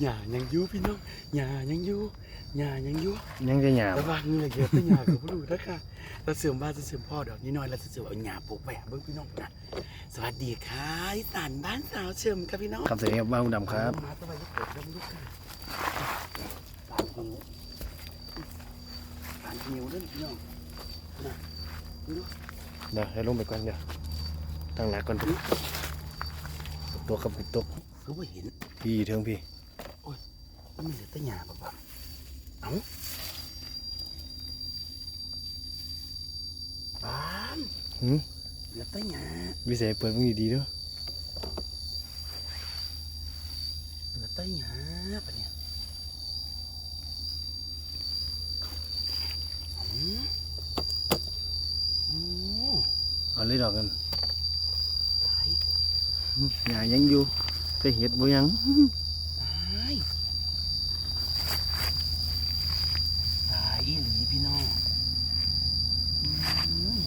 หญ้ายังอยู่พี่น้องหญ้ายังอยู่หญ้ายังอยู่ยังจะหยาบแต่ว่าเงยเยอะแต่หญ้าก็บ่รู้นะคะเราเสื่อมบ้านจะเสื่อมพ่อดอกนี้น้อยแล้วจะเสื่อมเอาหญ้าปลูกไปหาเบิ่งพี่น้องนะสวัสดีค่ะอีสานบ้านสาวเชื่อมครับพี่น้องครับสวัสดีครับบ้านคุณดำครับมาสบายลูกเปิดเริ่มลูกค่ะปานหิวปานหิวเด้อพี่น้องนะพี่น้องเดี๋ยวให้ลงไปก่อนเดี๋ยวตั้งหลักก่อนพี่ตัวกับตัวคือว่าเห็นพี่เทิงพี่ ว่ามันเหลือแต่หญ้าปะปะเอ้าปานหืมเหลือแต่หญ้าวิเศษเปิดมึงดีๆเด้วยเหลือแต่หญ้าปะเนี่ยอืมโอ้เอาเลยดอกกันตายหยายังอยู่แต่เห็ดบ่ยัง ตายตายอีหลีพี่น้องอืม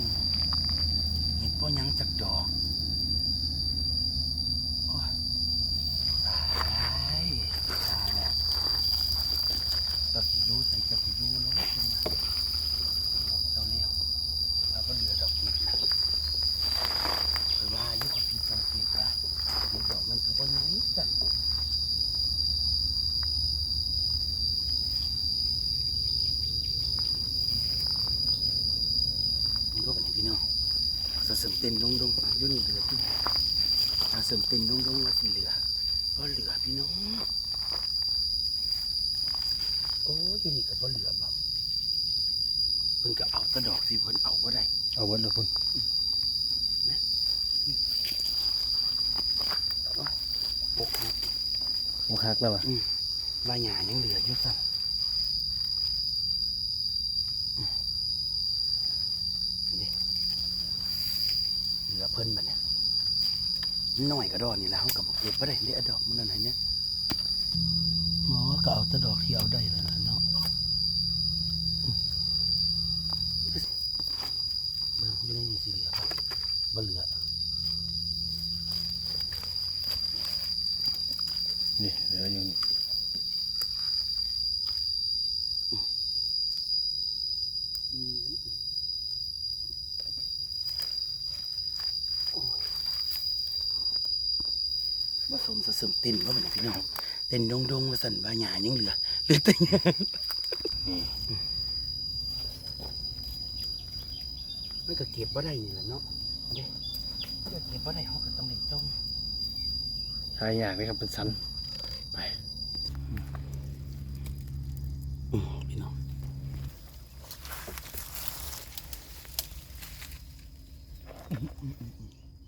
เห็ดบ่หยังจักดอกโอ้ยตายตายแล้วเราสิอยูใส่จะสิอยูแล้วว่าเป็นไงบอกเจ้าเลี้ยวเราก็เหลือดอกเห็ดนะเคยว่าอยุคพีสังเกตว่าเห็ดดอกมันคือบ่หยังจัก มันก็เป็นอย่างพี่น้องจะเสริมเต็นดงดงๆอะอยุ่นี่เหลือที่ถ้าเสริมเต็นดงดงๆว่าสิเหลือก็เหลือพี่น้องโอ้ยอยุ่นี่ก็บ่เหลือบ่เพิ่นก็เอาแตะดอกสิเพิ่นเอาก็ได้เอาเบิดแล้วพุ่นปกครับบ่คักแล้ววะอืมว่าหยายังเหลืออยู่สั่อืมนี่เหลือเพิ่นบัดเนี่ย น้อยก็ดอนนี่แหละเขากับเก็บไปได้เดี๋ยวเอดอกมันนั่นไหนเนี่ยหมอก็เอาแต่ดอกที่เอาได้เลยนะเนาะอืมเบิ่งอยู่ในนี่สิเหลือบ่บ่เหลือ นี่เหลืออยู่นี่ อืมโอ้ยผ สมสะสมเต้นว่าเป็นพี่น้องเต้นดงดงๆว่าสันว่าหยายังเหลือเหลือแต่หยานี่มันก็เก็บว่าได้นี่แหละเนาะเด้มันก็เก็บว่าได้เขาก็ต้องได้จงทายยากเลยครับเป็นสันไป อืมพี่น้อง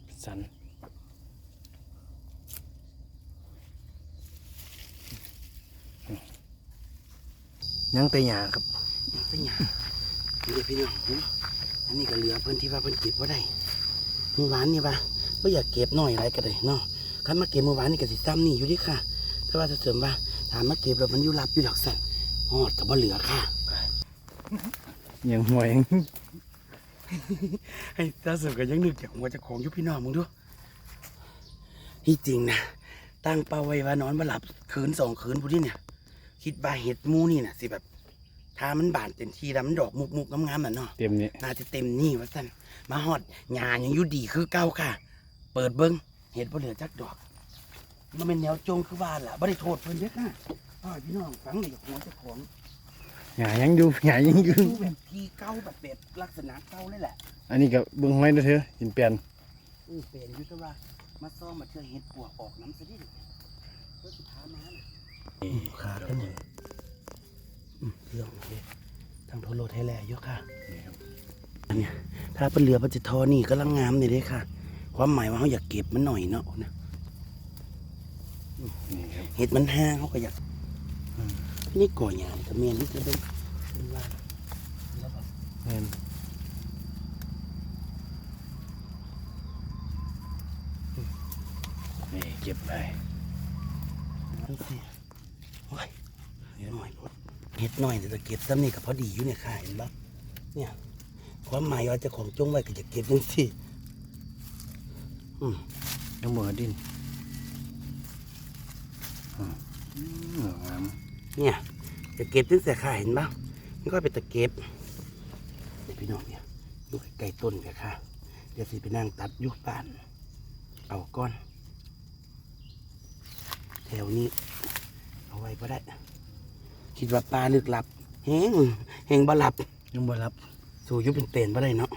เป็นสัน ยังแต่หยาครับแต่หยานี่เด้พี่น้องเห็นบ่อันนี้ก็เหลือเพิ่นที่ว่าเพิ่นเก็บว่าได้เมื่อวานนี่ปะไม่อยากเก็บหน่อยอะไรก็ได้เนาะคันมาเก็บเมื่อวานนี่ก็สิซ้ำนี่อยู่ดิค่ะ แต่ว่าจะเสริมว่าถามมาเก็บแล้วมันอยู่รับอยู่ดอกสันหอดกับบ่เหลือค่ะยังหัวยังให้ตาเสริมก็ยังนึกจากหัวเจะของอยู่พี่น้องมึงดูที่จริงนะตั้งเป้าไว้ว่านอนมาหลับคืนสองคืนพูดที่เนี่ย คิดว่าเห็ดหมูนี่นะสิแบบ ถ้ามันบานเต็มที่แล้วมันดอกมุกมุกๆงามๆน่ะเนาะเต็มนี่น่าจะเต็มนี่ว่าสันมาฮอดหญ้ายังอยู่ดีคือเก่าค่ะ เปิดเบิ้งเห็ดบ่เหลือจักดอก มันเป็นแนวจงคือว่าล่ะบ่ได้โทษเพิ่นเด้อค่ะอ้าวพี่น้องฟังนี่กับหัวเจ้าของหยายังอยู่หยายังอยู่ดูแบบทีเก่าแบบแบบลักษณะเก่าเลยแหละ อันนี้ก็เบิ่งห้อยเด้อเถอะหินเปลี่ยนอือเป็นอยู่แต่ว่ามาซ่อมมาเชื่อเห็ดปวกออกน้ำซะดิเพื่อสุดท้ายมาน่ะขาดกัน หนึ่งอืมเรื่องนี้ทางโทรโลไทยแลนด์อยู่ค่ะนี่ครับอันเนี้ยถ้าเป็นเรือมันจะทอนี่ก็ลังงามนี่เด้ค่ะ ความหมายว่าเขาอยากเก็บมันหน่อยเนาะนะนี่ครับเห็ดมันห้างเขาก็อยากอืมนี่ก่อหยานี่ก็เมียนนี่จะเป็นเป็นว่าแล้วแบบแม่นนี่เก็บไปนี่สิโอ้ยเห็ดหน่อยพุด เห็ดหน่อยแต่จะเก็บซ้ำนี่ก็พอดีอยู่เนี่ยค่ะเห็นปะเนี่ยความหมายว่าเจะของจงไว้ก็จะเก็บจังสิอืมยังบ่ดินอืมเนี่ยจะเก็บตั้งแต่ขาเห็นบ้างมันก็เป็นตะเก็บเดี๋ยวพี่น้องเนี่ยดูไก่ต้นกันค่ะเดี๋ยวสิไปนั่งตัดอยุบ้านเอาก้อน แถวนี้เอาไว้ก็ได้ คิดว่าปลาลึกลับแหงแหงบ่หลับยังบ่รับ สู่อยุเป็นเป็นบ่ได้เนาะ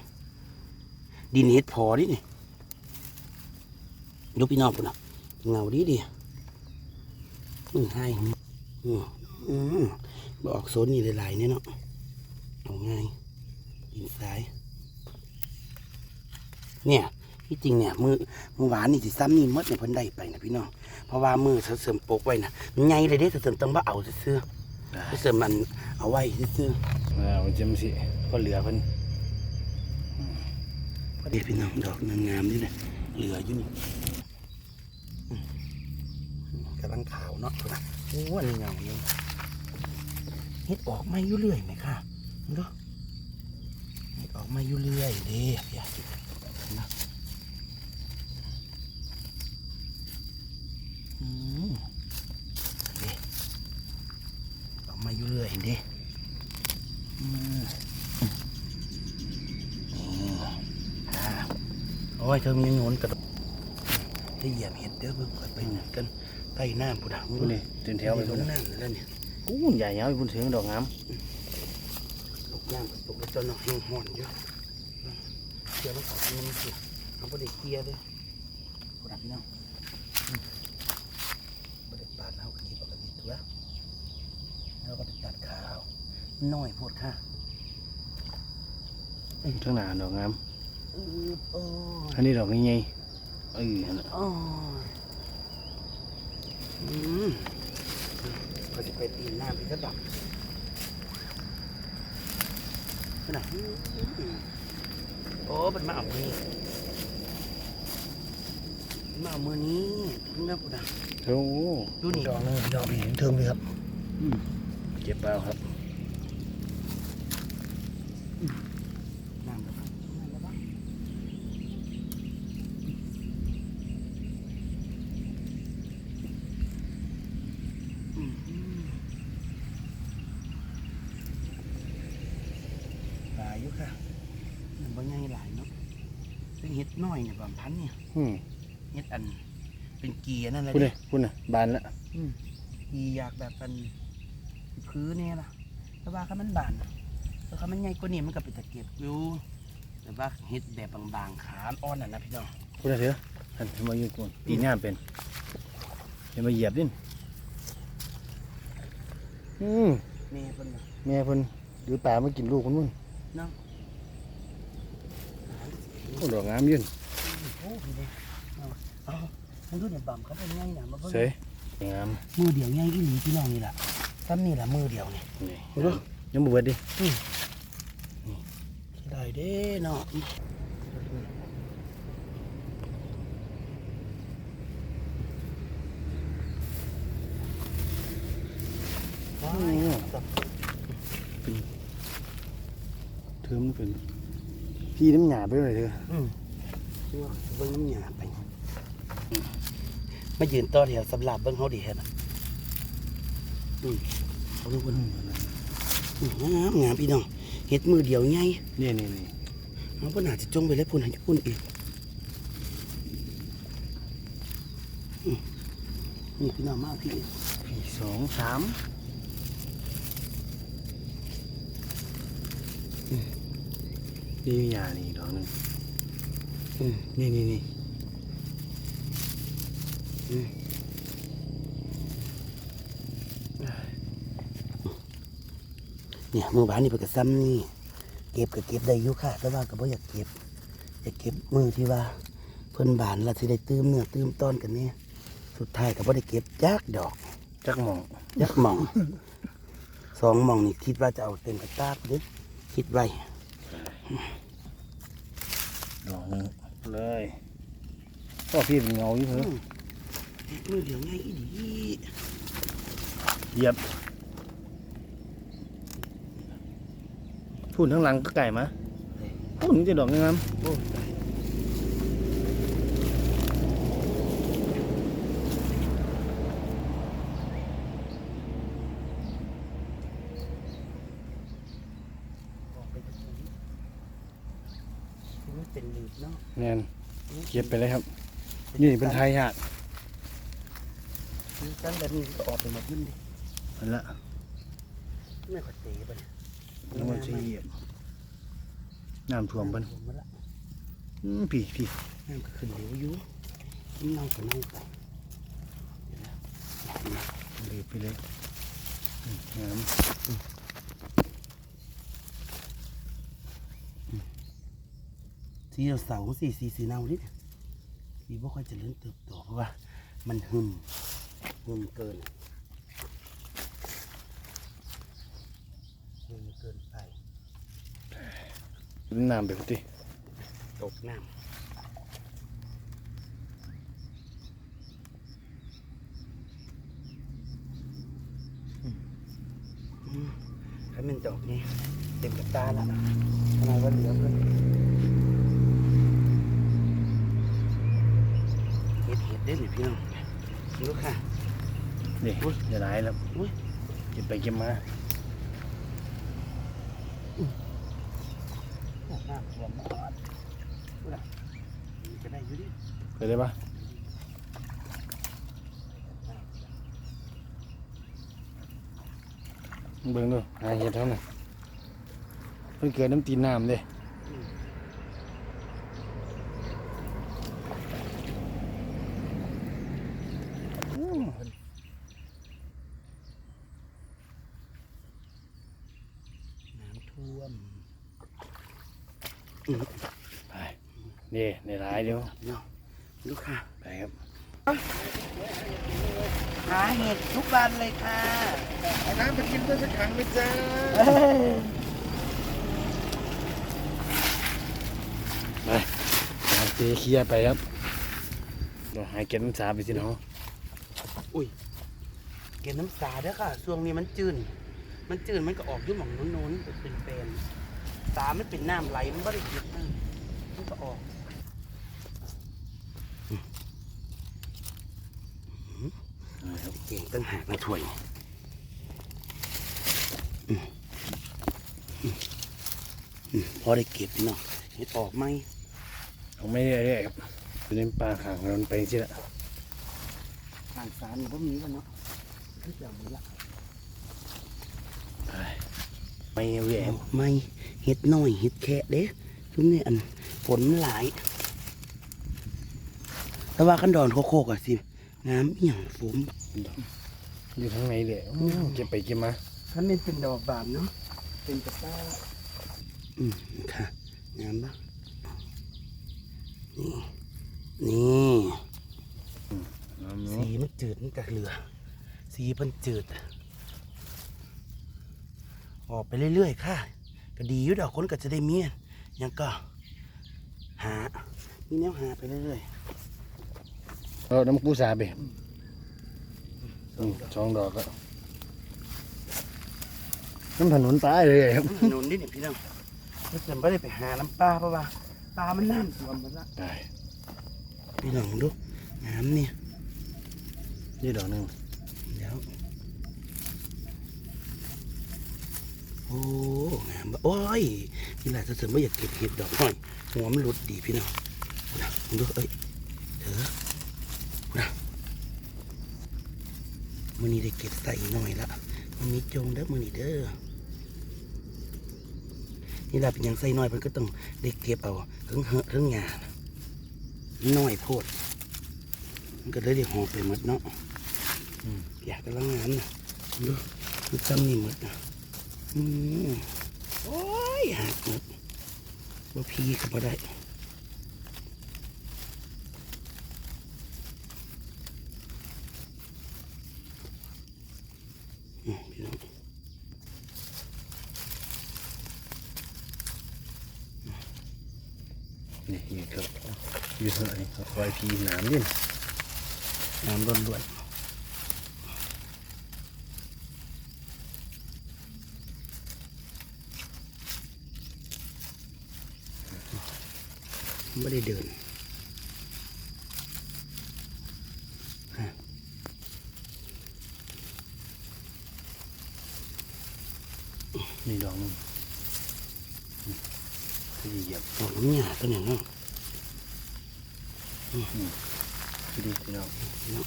ดินเฮ็ดพอดินี่ยกพี่น้องพุ่นน่ะเงาดีดีอือให้อืออือบ่ออกโซนนี่หลายๆเนี่ยเนาะเอาง่ายดินทรายเนี่ยที่จริงเนี่ยมือมือหวานนี่สิซ้ำนี่หมดเนี่ยเพิ่นได้ไปนะพี่น้องเพราะว่ามือเสริมปกไว้นะมันใหญ่เลยเด้เสริมต้องบ่เอาซื่อ ๆเสริมมันเอาไว้ซื่อๆเอาจำสิพอเหลือเพิ่นพอดีพี่น้องดอกนางงามนี่นะเหลืออยู่นี่อืมกำลังขาวเนาะนะโอ้อันนี้เงาเนี่ยเฮ็ดออกมาอยู่เรื่อยไหมค่ะมึงดูเฮ็ดออกมาอยู่เรื่อยเด้อย่านะอืมเด้ออกมาอยู่เรื่อยเด้อืมอ่าโอ้ยเธอมีโงนกระโดดจะเหยียบเห็ดเด้อเบิ่งก่อนไปหนึ่งกันใต้น้ำผู้ดังพุ่นนี่ตื่นแถวไปลพุ่งนนะน้ำแล้วเนี่ยกู้ใหญ่ยาวไปพุ่นเสียงดอกงามลงน้ำตกแล้วตอนน้องแห้งห่อนอยู่เกี่ยวมันขอกินมันสิเอาประเด็กเกียร์เลยผู้ดังพี่น้องอืมประเด็กปาดเอากระดิ่งปกติตัวแล้วก็ตัดขาว น้อยโพดค่ะทั้งหน้าดอกงามอือโอ้ยอันนี้ดอกใหญ่ๆเอ้ยอันนั้นอ๋ออืมก็จะไปตีนน้ำไปสักดอกขนาดนี้โอ้เป็นมาเอามือนี้มันมาเอามือนี้นี่นะปุ๊ดาโอ้ดูนี่ดอกนึงดอกนี้เทิงเลยครับเก็บเปล่าครับ น้ำแล้วครับน้ำแล้วครับอืมหลายอยู่ค่ะมันบ่ใหญ่หลายเนาะ เป็นเห็ดน้อยเนี่ยบางพันเนี่ยอืมเฮ็ดอัน เป็นเกียร์นั่นแหละพุ่นดินี่พุ่นน่ะบานละกีอยากแบบเป็นพื้นเนี่ยล่ะแต่ว่าถ้ามันบานน่ะแต่ถ้ามันใหญ่กว่านี้มันก็เป็นตะเกียบอยู่แต่ว่าเฮ็ดแบบบางๆขาอ่อนน่ะนะพี่น้องพุ่นน่ะเถอะอันมาอยู่ก่อนปีงามเป็นอย่ามาเหยียบดินอืมแม่เพิ่นน่ะแม่เพิ่นหรือป่ามากินลูกคนนู้นเนาะ โอ้ดอกงามยืนโอ้พี่เด้เอาเอามันดูเนี่ยบำเขาเป็นไงน่ะมาเบิ่งเสยงามมือเดียวใหญ่อีหลีพี่น้องนี่ล่ะซ้ำนี่ล่ะมือเดียวนี่ นี่เอาเด้อยังบ่เบิดดิได้เด้เนาะว้ายสับเธอมันเป็นพี่น้ำหยาไปเลยเธออืม เบิ่งน้ำหยาไปมายืนต่อแถวสำหรับเบิ่งเขาดีแค่นะอืมเอาดูเบิ่งงามงามพี่น้องเฮ็ดมือเดียวไงเนี่ยเนี่ยเนี่ยเอาปัญหาจะจงไปแล้วพุ่นให้พุ่นอีกนี่พี่น้องมากพี่พี่สองสามนี่หยานี่อีกดอกหนึง นี่นี่นี่เนี่ยมือบ้านนี่เป็นกระซ้ำนี่เก็บก็เก็บได้อยู่ค่ะ แต่ว่าก็บ่อยากเก็บอยากเก็บมือที่ว่า เพิ่นบานแล้วสิได้ตื้มเนื้อตื้มต้อนกันเนี่ยสุดท้ายก็บ่ได้เก็บจักดอกจักหมองยักหม่องสองหม่องนี่คิดว่าจะเอาเต็มกระตาเด้อคิดไว้ดอกหนึง เลยพ่อพี่เป็นเงาอยู่เถอือะมมือเดียวง่ายอีดีเหยียบพูนทั้งหลังก็ไก่มาพูนมันจะดอกงามโอ้ตาย เป็นหลืบเนาะ แน่น เก็บไปเลยครับ นี่เป็นไทยฮะคือกันแบบนี้ก็ออกไปหมดขึ้นดิมันละไม่ค่อยเตะไปเนี่ยน้ำมันชีน้ำท่วมเพิ่นผมมาละอืมพี่พี่น้ำก็ขึ้นเหลวอยู่น้ำเน่าก็เน่าไปเดี๋ยวนะเลยไปเลยอืมน้สีเสาๆสีสีสีเน่านิด สีบ่ค่อยเจริญเติบโตเพราะว่า มันหึมหึมเกินหึมเกินไปำน้ำไปพุทธิตกน้ำถ้ามันดอกนี้เต็มกับตาละทำไมว่าเหลือเพิ่น เห็ดเห็ดเด้หนิพี่น้องดูค่ะนี่จะได้แล้วอุ๊ยเก็บไปเก็บมาน้ำท่วมหมดดูนะมันจะได้อยู่ดิไปได้ปะเบิ่งดูหาเห็ดเท่านั้นเพิ่งเกิดน้ำตีนน้ำเด้อืม น้ำท่วม ไปนี่ในร้ายเดียวเนาะดูค่ะไปครับหาเห็ดทุกวันเลยค่ะเอาน้ำไปกินเพื่อสักครั้งไหมจ้าไปเอาเทเคลียร์ไปครับเดี๋ยวหายเก็บน้ำสาไปสิเนาะอุ้ยเก็บน้ำสาเด้อค่ะช่วงนี้มันจืนมันจืนมันก็ออกอยุ่หมองโน้นๆเป็นเป็น สามันเป็นน้ำไหลมันไม่ได้เก็บนมันก็ออกเก่งตั้งหากนะถ้วยพอได้เก็บเนาะเห็ดออกไหมเอาไม่เรื่อยครับเล่นปลาห่างมันไปสิละทางสารนี่พวกนี้กันเนาะที่จะมีละไม่เรื่อยครับไม่ เห็ดน้อยเห็ดแค่เด้ทุกนี่อันฝนมันหลาย แต่ว่าขั้นดอนโคกๆอะสิน้ำเอี่ยงฝมอยู่ข้างในเลยอู้เก็บไปเก็บมาขั้นนี้เป็นดอกบานเนาะเป็นกระต้าอืมค่ะงามปะนี่นี่เอาหนูสีมันจืดมันกะเหลือ สีมันจืด ออกไปเรื่อยๆค่ะ ก็ดีอยู่ดอกคนก็จะได้เมียนยังก็หามีแนวหาไปเรื่อยเอาน้ำกูสาไปอืมสองดอกก็น้ำถนนตายเลยครับๆถนนนี่เนี่ยพี่น้องก็จะไม่ได้ไปหาน้ำปลาเพราะว่าปลามันน้ำท่วมหมดละไปพี่น้องดูน้ำเนี่ยนี่ดอกหนึ่ง เดี๋ยว โอ้งามโอ้ยนี่แหละถ้าเสริมว่อยากเก็บเห็ดดอกหน่อยหัวมันหลุดดีพี่น้องนะดูเอ้ยเถอะนะมือนี้ได้เก็บใส่หน่อยละมันมีจงเด้อมือนี้เด้อนี่แหละเป็นยังใส่น่อยมันก็ต้องได้เก็บเอาถึงเหอะถึงหยานน้อยโพด มันก็เลยได้หอไปหมดเนาะอืมอยากกำลังงานนะดูมันจำนี่หมดนะ อืมโอ้ยหักหมดว่าพีก็บ่ได้พี่น้องนี่นี่ครับอยู่ข้างในครับไว้พีนามดินน้ำล้วนๆ ไม่ได้เดินนี่ดอกหนึงนี่ที่เหยียบดอกนี้หยาตัวหนึ่งเนาะดีพี่น้องเนาะ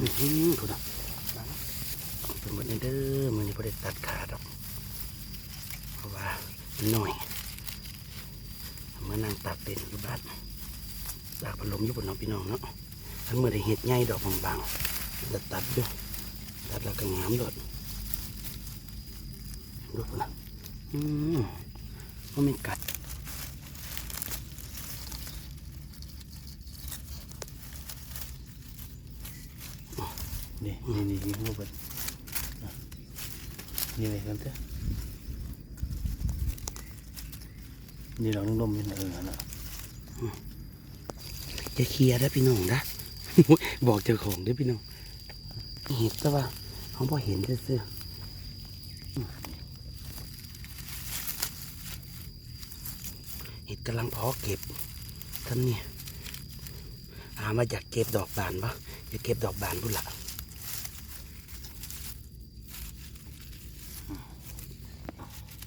อือหือถูกนะเป็นหมดนี้เด้อมือนี้พอได้ตัดขาดอกเพราะว่านหน่อยเมื่อนั่งตัดเต็นอยู่บ้านตากพัดลมอยู่บนน้องพี่น้องเนาะทั้งเมื่อได้เห็ดใหญ่ดอกบางๆจะตัดด้วยตัดแล้วก็งามดดดูนะอืมมันไม่กัด นี่นี่นี่นี่หัวเปิดอะนี่เลยกันเถอะนี่เราต้องดมยันเออนะจะเคลียร์ได้อพี่น้องนะบอกเจ้าของเด้วยพี่น้องเห็ดแต่ว่าเขาพอเห็นซื่อๆอืมเห็ดกำลังเพาะเก็บท่านเนี่ยอามาอยากเก็บดอกบานปะอยากเก็บดอกบานบุนละอืม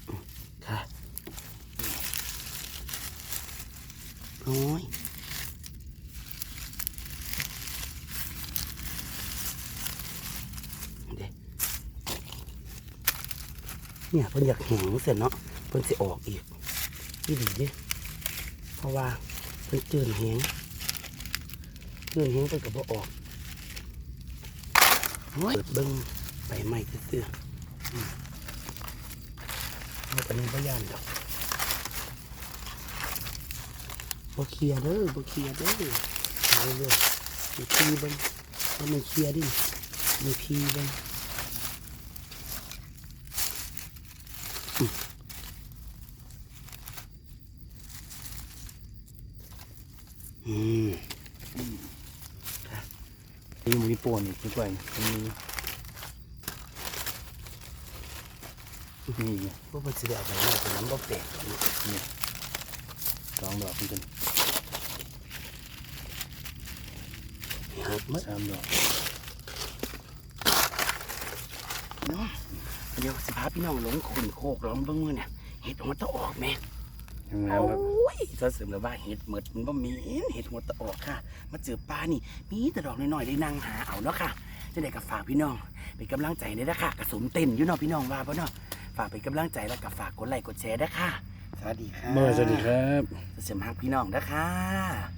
อืมค่ะ โอ้ยเด้เนี่ยเพิ่นอยากแหงเสร็จเนาะเพิ่นสิออกอีกนี่ดีเด้เพราะว่าเพิ่นเจือนแหงเจือนแหงเพิ่นก็บ่ออกโอ้ยเปิดเบิ่งไปใหม่ซื่อๆอืมเอาไปนี่บ่ย่านดอก บ่เคลียร์เด้อบ่เคลียร์เด้อเอาเรื่อยๆมีพีเบิ่งว่ามันเคลียร์ดิมีพีเบิ่งอืมนี่มันมีป่วนอีกนิดหน่อยนะมันมีนี่ไงพวกมันสิได้เอาไปมากกว่านั้นบ่แปลกหรอกเนาะ สองดอกมันเป็นหักหมดสามดอกเนาะเดี๋ยวสิพาพี่น้องหลงขุนโคกร้องเบิ่งมือเนี่ยเห็ดหัวตะออกแม่ยังไงโอครับ้ยซะเสริมเลยว่าเห็ดหมดมันบ่มีเห็ดหัวตะออกค่ะ มาเจอปลานี่ มีแต่ดอกน้อยๆได้นั่งหาเอาเนาะค่ะจะได้กับฝากพี่น้องเป็นกำลังใจในนะค่ะกระสุมเต้นอยู่เนาะพี่น้องว่าป่ะเนาะฝากเป็นกำลังใจแล้วก็ฝากกดไลค์กดแชร์นะค่ะ สวัสดีค่ะเมื่อสวัสดีครับ เสริมหักพี่น้องนะคะ